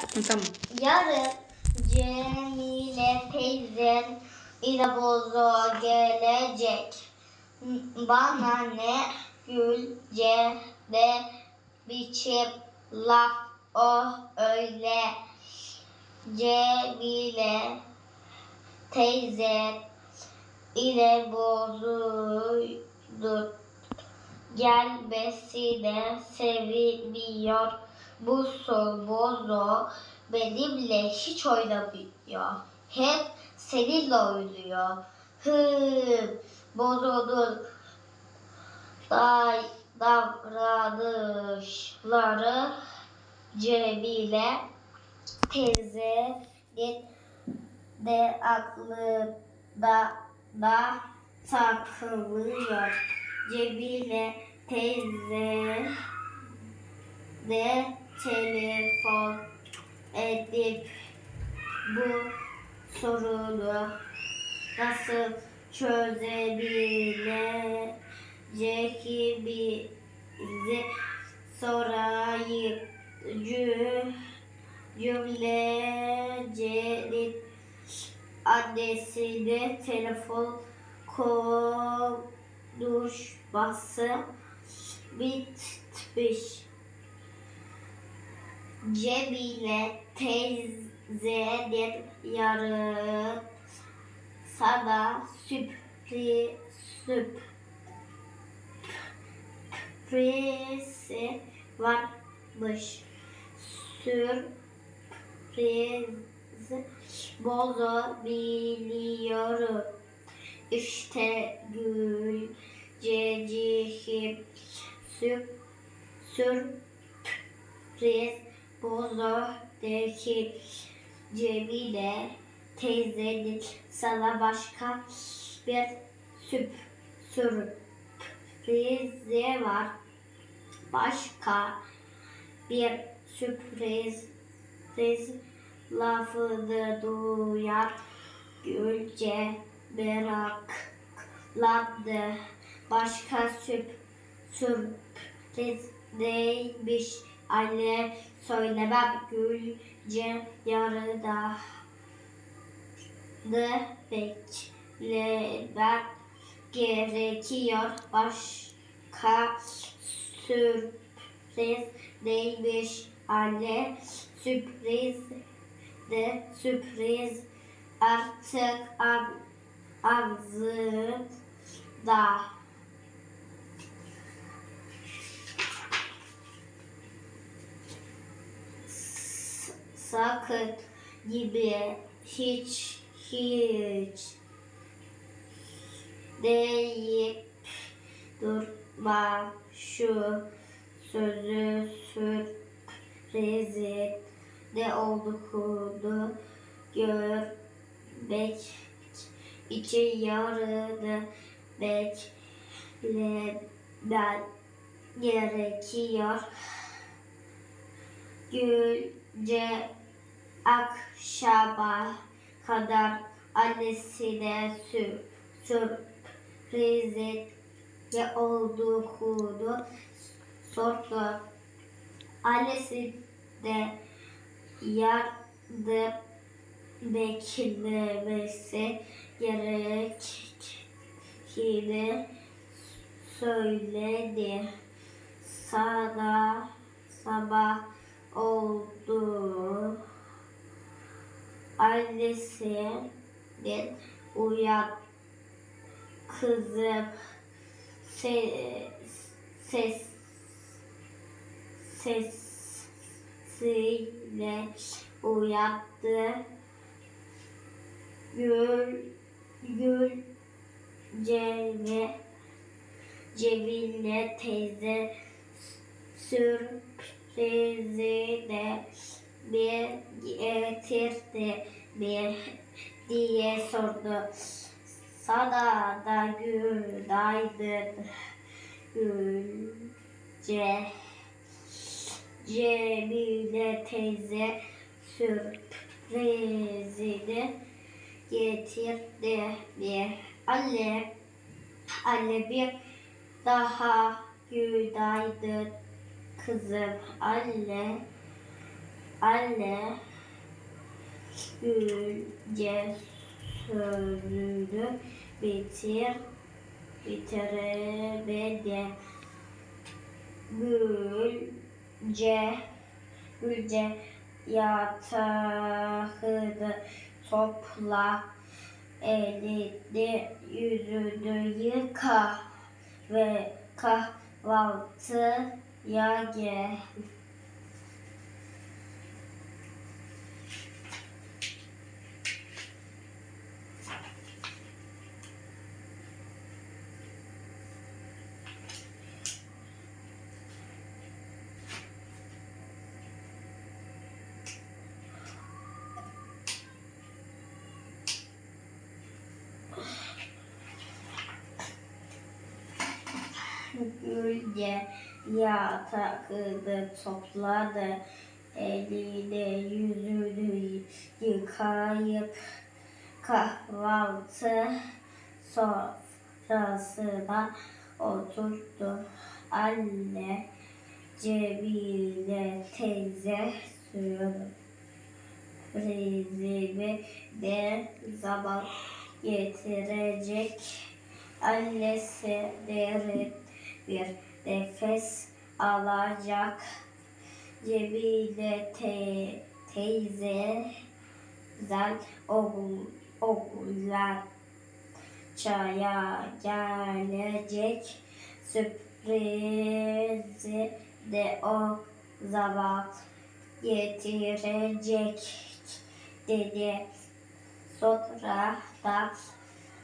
Hı, Tamam. Yarın Cemile teyzen ile bozo gelecek. Bana ne gülce de biçim laf o öyle. Cemile teyze ile bozuldu. Gelmesine seviniyor. Bu bozo benimle hiç oynamıyor. Hep seninle oynuyor. Hım, bozonun day, davranışları Cemile teyzenin de aklında da takılıyor. Cemile teyze de telefon edip bu sorunu nasıl çözebileceğimizi sorayım. Cü- Cümlecenin annesine telefon konuşması bitmiş. Cemile teyzenin yarın sana sürpriz sürprizi varmış. Sürpriz bozabiliyorum. İşte gülceciğim sür, sürpriz bozodaki Cemile teyzenin sana başka bir süp, sürprizi var. Başka bir sürpriz sürpriz lafını duyar. Gülce meraklandı. Başka süp, sürpriz neymiş anne söylemem Gülce yarıda da beklemen gerekiyor. Başka sürpriz neymiş anne sürpriz de sürpriz artık ağ- ağzında. Sakın gibi hiç hiç deyip durma şu sözü sürprizin ne olduğunu görmek için yarını beklemen gerekiyor. Gülce akşama kadar annesine sür, sürprizin ne olduğunu sordu. Annesi de yardım beklemesi gerektiğini söyledi. Sana sabah oldu. Annesinin uyan kızım ses ses sesiyle uyattı. Gül, gül, Cemile, Cemile teyze sürprizine bir getirdi bir diye sordu. Sana da günaydın Gülce. Cemile teyze sürprizini getirdi bir anne anne bir daha günaydın kızım anne anne Gülce sözünü bitir bitiremedi. Gülce Gülce yatağını topla elini yüzünü yıka ve kahvaltıya gel. Gülce yatağını topladı. Elini yüzünü yıkayıp kahvaltı sofrasına oturdu. Anne Cemile teyze sürprizimi ne zaman getirecek? Annesi derin bir nefes alacak. Cemile te, teyze zel oğul, oğullar çaya gelecek. Sürprizi de o zaman getirecek dedi. Sonra da